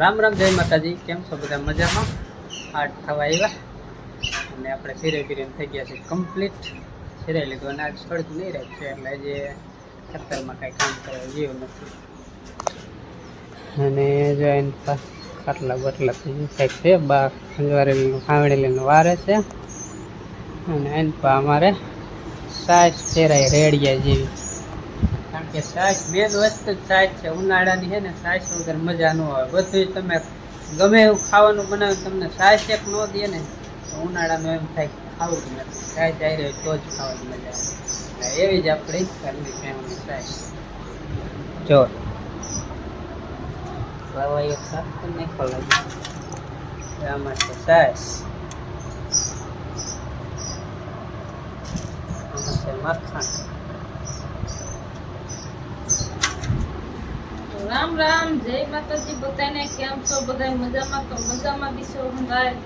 રામ રામ, જય માતાજી. કેમ છો બધા મજામાં? આઠ થવા આવ્યા અને આપણે ફીરે બિરાઈ થઈ ગયા છે કમ્પ્લીટ ફેરાઈ લીધું અને આજ થોડીક નહીં રહે છે, એટલે આજે ખેતરમાં કાંઈ કામ કરવા જેવું નથી. અને જો એની ખાટલા બટલા કંઈક છે બા ખંજવારેલીનું ખાવડેલીનું વારે છે. અને એન પાસે અમારે સાઈઝ ફેરાય રેડિયા જેવી. કે છાશ વસ્તુ જ છાશ છે, ઉનાળાની છે ને છાશ વગર મજા ન આવે. બધું તમે ગમે એવું ખાવાનું બનાવે, તમને છાશ એક ન દે ને, તો ઉનાળામાં એમ થાય ખાવું જ નથી. છાશ આવી રહ્યો તો જ ખાવાની મજા આવે. એવી જ આપણે ઘરની ફેમિલી છાશ જો. વાવાયો સાફ નહીં ખોલાય આમાં છે છાશ આમાં છે માખણ. રામ રામ જય માતાજી બધાને કેમ છો? બધા મજામાં? તો મજામાં બી છો ભાઈ?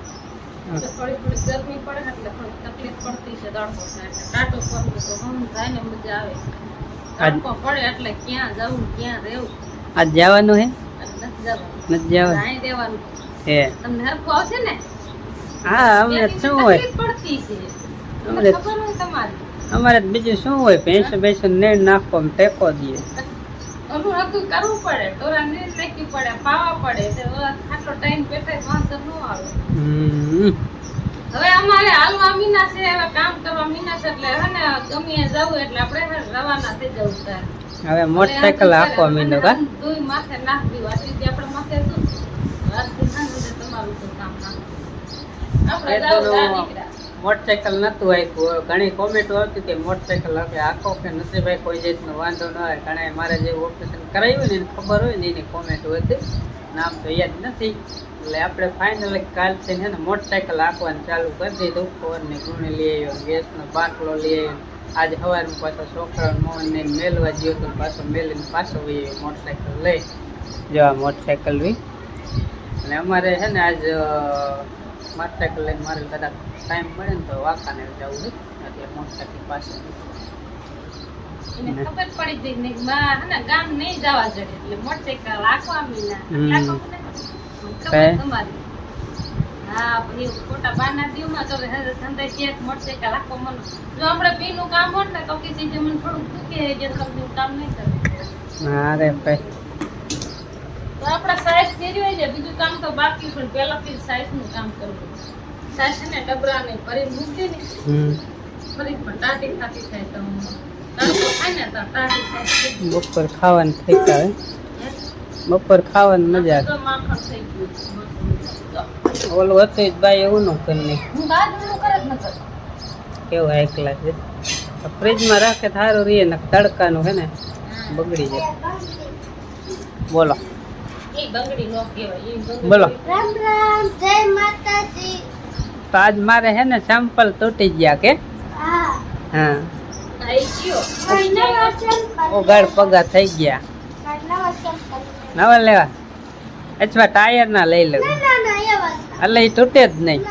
થોડી થોડી ગરમી પડે ને એટલે થોડી તકલીફ પડતી છે તડકો થાય એટલે ટાટો કરવું તો હમ થાય ને મજા આવે. તડકો પડે એટલે ક્યાં જવું ક્યાં રહેવું? આજ જવાનું હે? નથી જવું નથી જવાનું? અહીં રહેવાનું હે. તમને હરખો આવશે ને? હા અમને શું હોય? પડતી છે. અમને ખબર હોય તમારી? અમારે બીજું શું હોય? ભેંસ ભેંસ ને નાખો ટેકો દઈએ. ઓલું હતું કરવું પડે તોરા નીર નાખવી પડે પાવા પડે તે આટલો ટાઈમ બેઠા વાંધો ન આવે. હવે અમારે હાલવા મીના છે હવે કામ કરવા મીના છે એટલે હવે ને ગમે જવું એટલે આપણે રવાના થઈ જવું તાર. હવે મોટરસાયકલ આપો મીનો કા તું માથે નાખ દીધું. આથી આપણે માથે શું? વાત તો તમારું તો કામ ના આપણે જાવું નીકળ્યા. મોટરસાયકલ નહોતું આપ્યું. ઘણી કોમેન્ટો આવતી કે મોટરસાયકલ આપે આખો કે નથી ભાઈ કોઈ જાતનો વાંધો ન આવે. ઘણા મારે જે ઓપરેશન કરાવ્યું ને એને ખબર હોય ને એની કોમેન્ટ હતી નામ તો યાદ નથી. એટલે આપણે ફાઇનલી કાલથી છે ને મોટરસાયકલ આપવાનું ચાલુ કરી દીધું. ફોનની ગુણી લઈ આવ્યો ગેસનો બાટલો લઈ આવ્યો. આજ સવારમાં પાછો છોકરા મોહનને મેલવા ગયો તો પાછો મેલીને પાછો વહી આવ્યો મોટરસાયકલ લઈ. જો આ મોટરસાયકલ બી અને અમારે છે ને આજ અ, મોટરસાયકલ લઈને મારે કદાચ ટાઈમ મળે ને તો વાંકાને જવું છે. એટલે મોટરસાઇકલ પાસે ખબર પડી ગઈ ને બા ને ગામ નહીં જવા જડે એટલે મોટરસાઇકલ રાખવા? ખબર તમારી. હા પછી ખોટા બાના દીવમાં તો ધંધા છે મોટરસાઇકલ રાખો મને જો આપણે પીનું કામ હોય ને તો કિસી મને થોડુંક દુખે સમજુ કામ નહીં કરે. ભાઈ. તો આપણે સાઈઝ કરી હોય છે બીજું કામ તો બાકી પણ પહેલાથી સાઈઝનું કામ કરવું સાઈઝ છે ને ડબરાને ભરી મૂકી ને હમ. ફરી પણ ટાટી ખાતી થાય તો તડકો થાય ને તો ટાટી થાય. બપોર ખાવાનું થઈ જાય બપોર ખાવાની મજા તો માખણ થઈ ગયું આવે ઓલું હતું જ ભાઈ એવું નું કરી. હું ન કેવું એકલા છે? ફ્રીજમાં રાખે સારું રહીએ ને તડકાનું છે ને? બગડી જાય. બોલો. બોલો. રામ રામ જય માતાજી. તો આજ મારે છે ને સેમ્પલ તૂટી ગયા કે? હા. હા. આઈ પગા થઈ ગયા. નવા લેવા? અચ્છા ટાયર ના લઈ લેવું એટલે એ તૂટે જ નહીં.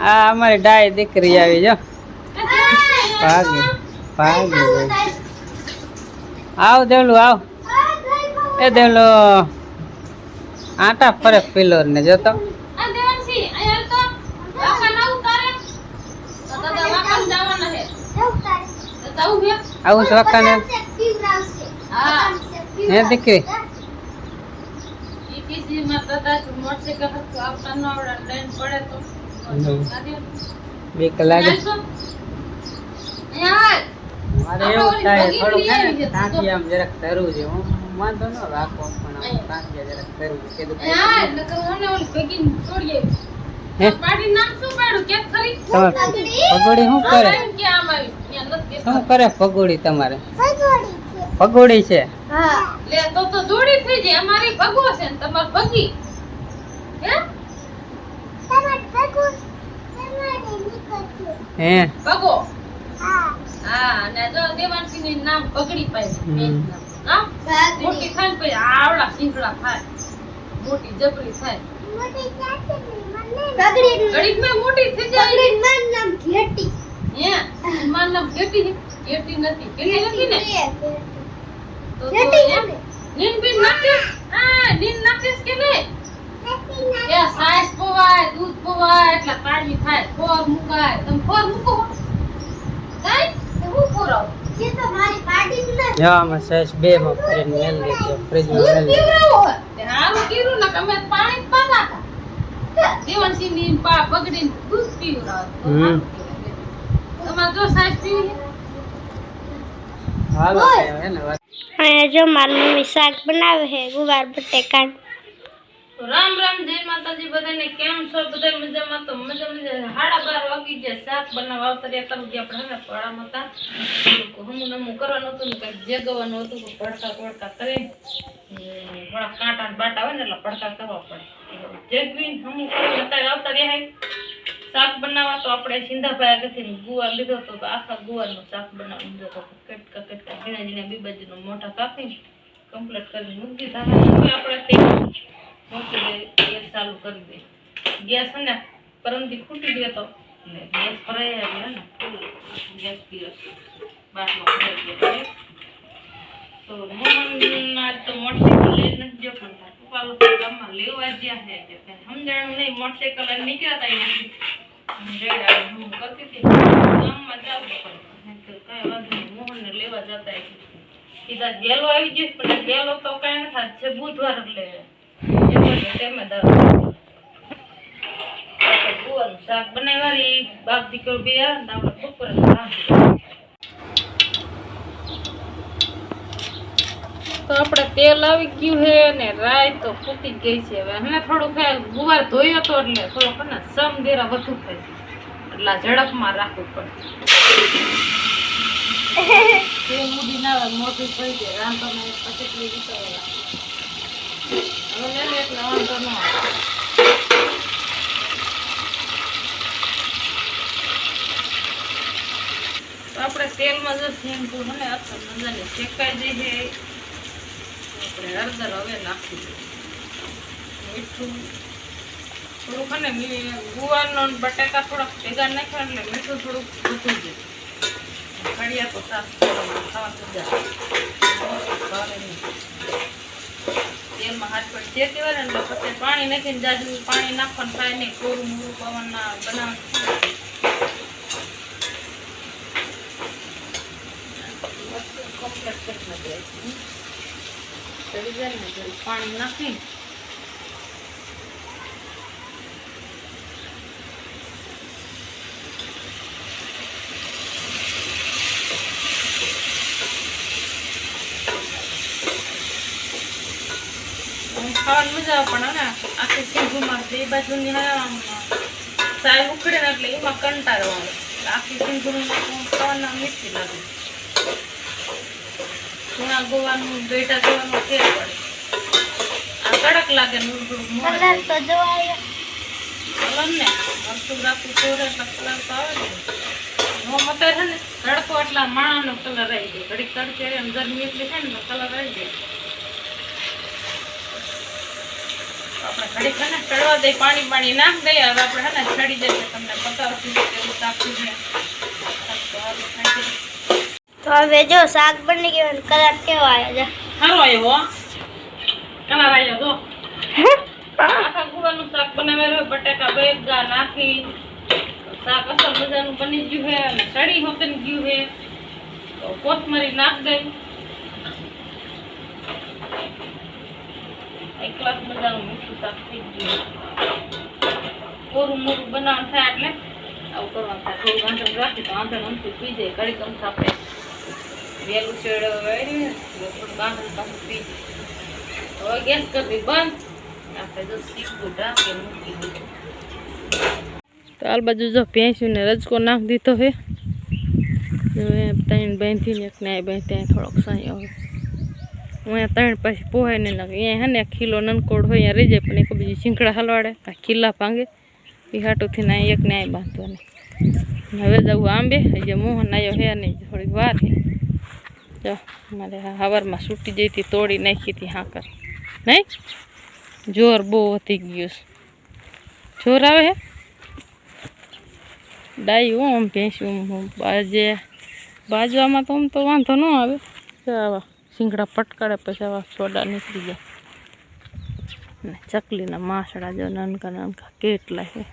આ અમારી ડાય દીકરી આવી જો. ભાગી ભાગી. આવ દેવલું આવ. એ દેવલો આટા ફરે પિલોર ને જોતો આ દેવાંશી અહીંયા તો વાંકા ના ઉતારે તો દાદા વાંકા જવાના હે તો જાવું હે આવું શોખાને હા હે દીકરી ઈ કિસી માં દાદા મોટરસાઇકલ હરખું આવતા ન આવડે લઈને પડે તો હમ. સાદી બીક લાગે અહીંયા આવ. મારે એવું થાય થોડું છે ને ટાંકી આમ જરાક ધરવું છે હું વાંધો ન રાખો પણ જરાક ધરવું છે. કીધું અહીંયા આવ. નકર મને ઓલી ભેગી છોડીએ. હે? પાડી નામ શું પાડ્યું? કેમ ખરી? પગોડી? શું કરે? કે આમ આવી. શું કરે પગોડી તમારે? પગોડી છે. લે તો તો જોડી થઈ જાય. અમારી ભગો છે ને તમાર ભગી. હે? હે? ભગો? હા. અને જો દેવાનસિંહ નામ પગડી પાડ્યું. હા મોટી થાય ને પછી આવડા સિંગડા થાય મોટી જબરી થાય ઘડીકમાં મોટી થઈ જાય હે મારું નામ ઘેટી છે? ઘેટી નથી ઘેટી નથી ને તો તો ઘેટી એમ? નથી. નીન બીન નાખીશ હા નીન નાખીશ કે નહીં એ સાઈસ પવાય દૂધ પવાય એટલે કાઢી થાય ફોર મુકાય તમે ફોર મૂકો કઈ તે હું ફોરાવ યા માં સસ બે માં ફ્રીજ મેલ દીધો ફ્રીજમાં મેલ હારું કીરું ને તમે પાણી અને જો મારી મમ્મી શાક બનાવે છે ગુવાર બટેકા રામ રામ, જય માતાજી, બધાને કેમ છો? બધા મજામાં? તો મજા મજા સાડા બાર વાગી ગયા. શાક બનાવવા આવતા રહ્યા. ગયા આપણે હવે પડામાં હતા હમું નમું કરવાનું હતું ને કંઈક જગવાનું હતું કે પડકા ભડકા કરે. થોડા કાંટા બાટા હોય ને એટલે પડકા કરવા પડે. જગવીને હમું અત્યારે આવતા રહ્યા શાક બનાવવા તો આપણે સિંધાભાઈ આગળથી ગુવાર લીધો હતો. તો આખા ગુવારનો શાક બનાવી લીધો હતો. કટકા કટકા ઝીણા ઝીણા બીબાજીનો મોટા કાપી કમ્પ્લીટ કરીને મૂકી દીધા. આપણે મૂકી દે ગેસ ચાલુ કરી દે. ગેસ ને, પરમથી ખૂટી ગયો તો ગેસ ભરાઈ ગયા ને, ગેસ પીરો બાટલો ભરાઈ ગયો. તો. મોહનના તો મોટરસાઇકલ લઈ નથી ગયો, પણ પપ્પા લોકો ગામમાં લેવા જ્યાં છે કે સમજાણું નહીં, મોટરસાઇકલ નીકળ્યા હતા અહીંયાથી. રેડા હું કરતી હતી, ગામમાં જાવું કીધું, કાંઈ વાંધો નહીં, મોહનને લેવા જતા સીધા ગેલો આવી પણ બુધવાર એટલે શાક બનાવવાની બાપ દીકરો બે બપોરે. તો આપણે તેલ આવી ગયું છે ને રાઈ તો ફૂટી ગઈ છે હવે હમણાં થોડું ખાય ગુવાર ધોયો તો એટલે થોડોક ને સમ દેરા વધુ થાય એટલે ઝડપમાં રાખવું પડે તે મૂડી ના મોઢું થઈ જાય રાંધવામાં પછી આપણે તેલમાં જો શેમ્પુ મને અસર મજાની શેકાઈ દઈએ આપણે હળદર હવે નાખી દઈએ મીઠું થોડુંક અને ગુવારનો બટાકા થોડાક ભેગા નાખ્યા એટલે મીઠું થોડુંક વધી જાય ખડિયા તો સાફ ખાવા આવે. ભાવે. પાણી નાખીને જાજુ પાણી નાખવાનું થાય નહીં. કોરું મૂરું, પવનના બનાવવાનું કમ્પ્લીટ કરી નાખીએ ને, પાણી નાખી આમ ખાવાની પણ ને આખી સિંધુમાં બે બાજુની હે સાય ઉખડે ને એટલે એમાં કંટાળો આવે. આખી સિંધુનું ખાવાના મીઠી લાગે ઘણા ગોવાનું બેટા ગોવાનું ફેર પડે આ કડક લાગે કલર તો કલર ને? મરચું રાખવું ચોરે એટલે કલર તો આવે ને. નો છે ને તડકો એટલા માણાનો કલર આવી જાય. ઘડીક તડકે ગરમી એટલી થાય ને કલર આવી જાય. આપણે ઘડીક છે ને ચડવા દઈ પાણી પાણી નાખ દઈએ હવે આપણે છે ને ચડી જઈએ તમને બતાવશું કેવું છે. તો હવે જો શાક બની ગયું કલર કેવો આવ્યો સારો આવ્યો કલર આવ્યો તો આખા ગુવાનું શાક બનાવેલું બટાકા બેગા નાખી. શાક અસલ મજાનું બની ગયું છે અને ચડી હોતન ગયું છે. તો કોથમરી નાખ દઈ એક ગ્લાસ મજાનું શાક મોરું બનાવવાનું થાય એટલે આવું કરવાનું થાય. થોડું રાખી તો આંધણ અમથું પી જાય. ઘડીક અમથું આપણે વહેલું શેડ ને, એટલે થોડું ગાંઠ પાછું પી હવે ગેસ કરી બંધ. આપણે જો સીધું ઢાંકી મૂકી દીધું તો આ બાજુ જો ભેંસું ને રજકો નાખી દીધો છે ત્રણ બાંધીને એક ને બેન ત્યાં થોડોક સાંયો હવે અહીંયા ત્રણ પછી પોહાય ને નાખે અહીંયા હે ને એક ખીલો નનકોડ હોય, અહીંયા રહી જાય, પણ એક બીજી શીંખડા હલવાડે. આ ખીલા ભાંગે. એ હાટુથી ના એક ને અહીં બાંધવાની. હવે જવું આંબે, હજી મોહન આવ્યો હે નહીં થોડીક વાર છે જો, મારે આ હવારમાં સૂટી જઈ હતી, તોડી નાખી હતી હાકર. નહીં? જોર બહુ વધી ગયું છે. જોર આવે હે? ડાયું આમ ભેંસ્યું બાજે. બાજવામાં તો આમ તો વાંધો ન આવે. જો આવા. શીંગડા પટકાડે પછી આવા સોડા નીકળી અને ચકલીના માસડા જો નાનકા નાનકા કેટલા છે.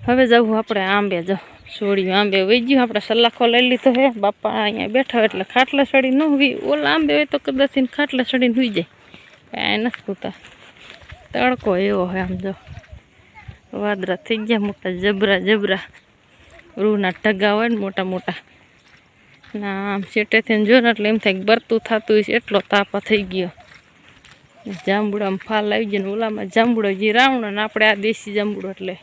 હવે જવું આપણે આંબે જો સોડિયું આંબે વહી ગયું. આપણે સલાખો લઈ લીધો હે બાપા અહીંયા બેઠા હોય એટલે ખાટલા સડી ન હોય ઓલા આંબે હોય તો કદાચ ખાટલા સડીને હોઈ જાય. કાંઈ નથી પૂતા તડકો એવો હોય આમ જો. વાદરા થઈ ગયા મોટા જબરા જબરા. રૂના ટગા હોય ને મોટા મોટા. ના આમ શેટેથી જો ને એટલે એમ થાય કે બરતું થતું હશે, એટલો તાપા થઈ ગયો. ને જાંબુડામાં ફાલ આવી ગયો ને ઓલામાં જાંબુડો જે રાવણો ને આપણે આ દેશી જાંબુડો એટલે.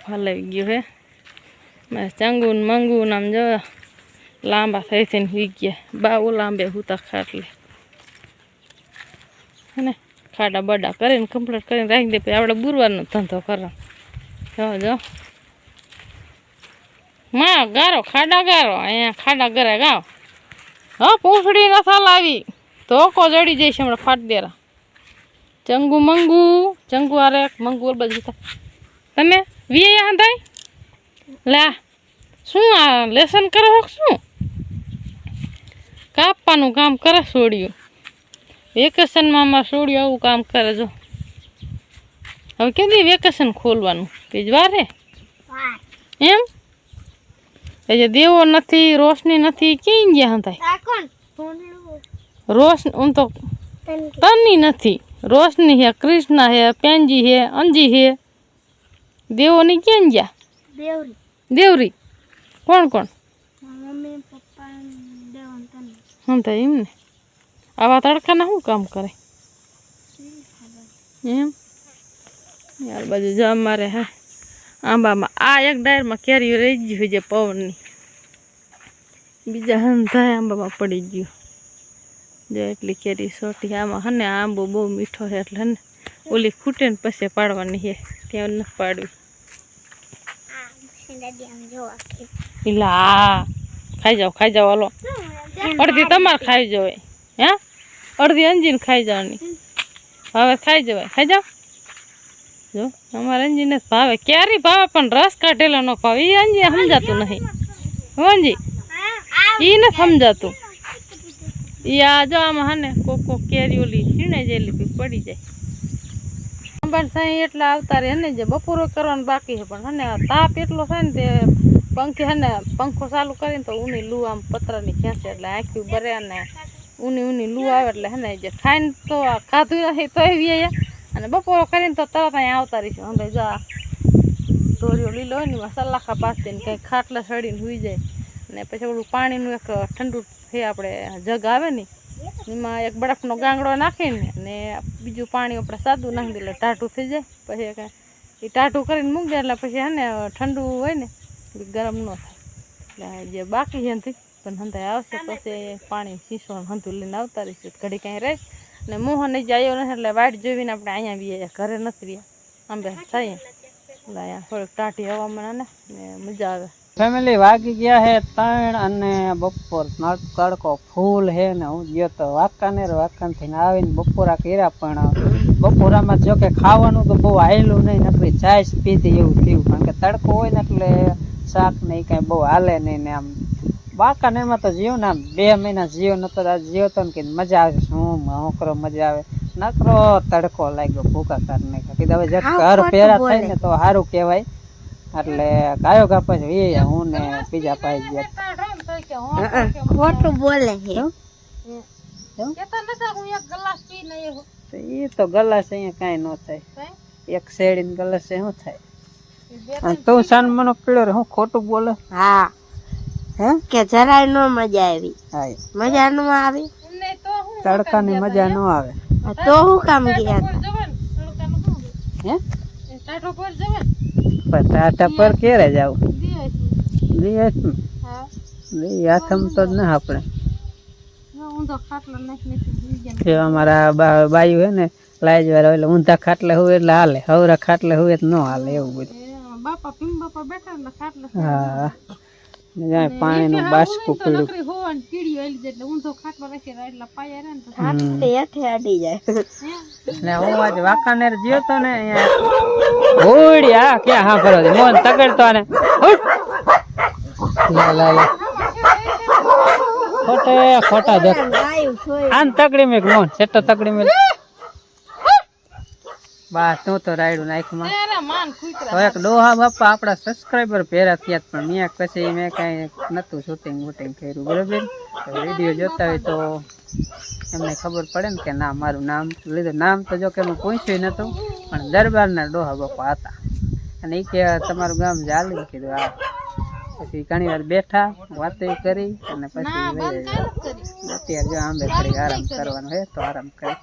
ફાલ આવી ગયો હે. ચાંગું ને મંગુ આમ જો લાંબા થઈ થઈને હુઈ ગયા. બા ઓલા આંબે હુતા ખાટલે હે ખાડા બડા કરીને કમ્પ્લીટ કરીને રાખી દે, પછી આપણે બુરવાનો ધંધો કરો જો જો. માં ગારો ખાડા ગારો. અહીંયા ખાડા ગરે ગાવ હા પૂંછડી નથી લાવી. તો કો જડી જઈશ હમણાં ફાટ દેરા. ચંગુ મંગુ ચંગુ આરે મંગુ બધું. તમે વીએ હંધાય લા શું આ લેસન કરો શું? કાપવાનું કામ કરે સોડિયું. વેકેશનમાં અમારે છોડ્યું આવું કામ કરે જો. હવે કેદી વેકેશન ખોલવાનું? કે જ વારે. એમ? એ જે દેવો નથી રોશની નથી ક્યાં ગયા ભૂંડલું રોશ આમ તો તન નથી. રોશની હે કૃષ્ણ હે પેંજી હે અંજી હે. દેવોની ક્યાં ગયા? દેવરી. દેવરી? કોણ કોણ? હંતાય એમ ને. આવા તડકાના શું કામ કરે? એમ? યાર બાજુ જવા મારે હે. આંબામાં. આ એક ડાયરમાં કેરી રહી ગયું છે પવનની. બીજા હંધાય આંબામાં પડી ગયું. જો એટલી કેરી સોટી. આમાં હને આંબો બહુ મીઠો છે એટલે હને ઓલી ખૂટે ને પછી પાડવાની છે. ત્યાં ન પાડવી. આ, ખાઈ જાઓ ખાઈ જાઓ, હાલો. અડધી તમારે ખાઈ જવાય. હે? અડધી અંજીને ખાઈ જવાની. હવે ખાઈ જવાય. ખાઈ જાઓ? જો, અમારે અંજીને ભાવે. ક્યારે ભાવે પણ રસ કાઢેલો ન ભાવે. એ અંજી સમજાતું નહીં. અંજી એ નથી સમજાતું. એ આ જો આમાં હને કોક કેરી ઓલી છીણે જેલી પડી જાય. અંબાણ સાંઈ એટલા આવતા રહે ને જે બપોરો કરવાનું બાકી છે, પણ હને તાપ એટલો થાય ને તે પંખે હને પંખો ચાલુ કરીને તો ઊની લૂ આમ પતરાની ખેંચે એટલે આખી બરે અને ઊની ઊની લૂ આવે એટલે હને જે ખાઈને તો ખાધું નથી તો એવી અને બપોરો કરીને તો તરત અહીંયા આવતા રહીશું. અમે જો આ દોરીઓ લીલો હોય ને એમાં સલાખા પાથરીને કંઈક ખાટલા સડીને સુઈ જાય. ને પછી ઓલું પાણીનું એક ઠંડુ છે આપણે જગ આવે ને, એમાં એક બરફનો ગાંગડો નાખીને ને બીજું પાણી આપણે સાદું નાખી દે એટલે ટાટું થઈ જાય. પછી કાંઈ એ ટાટું કરીને મૂકી દે એટલે પછી હે ને ઠંડુ હોય ને ગરમ ન થાય. એટલે જે બાકી છે પણ હંધાઈ આવશે. પછી પાણી શીશો હંધું લઈને આવતા રહીશું. ઘડી કાંઈ રહે ને મોહન જ આવ્યો નથી એટલે વાટ જોઈને આપણે અહીંયા બી ઘરે નથી રહ્યા. આંબે થાય એટલે અહીંયા થોડીક ટાઢી હવામાન ને ને મજા આવે. ફેમિલી વાગી ગયા હે ત્રણ અને બપોર તડકો ફૂલ હે ને હું ગયો તો વાંકાનેર વાંકાનેથી આવીને બપોરા કર્યા પણ બપોરામાં જો કે ખાવાનું તો બહુ આયેલું નહીં, નકરી ચાય પીધી એવું થયું. કારણ કે તડકો હોય ને એટલે શાક ને એ કાંઈ બહુ હાલે નહીં ને આમ વાંકાનેરમાં તો જીવ ના બે મહિના જીવ નતો આ જીવ તો ને કીધું મજા આવે શું મોકરો મજા આવે. નકરો તડકો લાગ્યો ભૂકા કરી નાખ્યા. કીધું હવે જક ઘર પહેરા થાય ને તો સારું કહેવાય. એટલે ગાયો કાપા છે વી હું ને બીજા પાઈ ગયા. ખોટું બોલે છે એ તો ગલાસ અહીંયા કાંઈ ન થાય. એક શેડીને ગલાસ શું થાય? તું સાન મનો પીળો હું ખોટું બોલે? હા. હે? કે જરાય નો મજા આવી. હા. મજા નો આવી? તડકાની મજા ન આવે. તો હું કામ ગયા હે? પણ ટાટા પર ક્યારે જાવ? લઈ હા. હાથમ તો જ ના આપણે અમારા બાયુ હે ને લાજ વાળા એટલે ઊંધા ખાટલે હોય એટલે હાલે. હવરા ખાટલે હોય તો ન હાલે એવું બધું. બાપા ભીમ બાપા બેઠા એટલે ખાટલે હા. જાય પાણીનું બાસકું પીળું નકરી હોવાની કીડીઓ એલી જાય એટલે ઊંધો ખાટલો રાખી એટલા પાયા રહે ને તો હાથ હેઠે અડી જાય. ને હું આજે વાંકાનેર ગયો તો ને અહીંયા હોડી આ ક્યાં હા ફરો મોહન તગડતો ને હુટ. લે, લે, લે. ખોટે ખોટા દેખ આન તકડી મેં મોન સેટો તકડી મેં બા તું તો રાયડું તો એક ડોહા બાપા આપણા સબસ્ક્રાઈબર પહેરા થયા પણ મેં પછી મેં કાંઈ નહોતું શૂટિંગ વૂટિંગ કર્યું બરોબર? વીડિયો જોતા હોય તો એમને ખબર પડે ને કે ના મારું નામ લીધું. નામ તો જો કે મેં પૂછ્યું નહોતું પણ દરબારના ડોહા બાપા હતા. અને એ કે તમારું ગામ ચાલી કીધું આ પછી ઘણી વાર બેઠા વાતો કરી અને પછી. કરી. અત્યારે જો આંબે ઘડી આરામ કરવાનો હે તો આરામ કરી.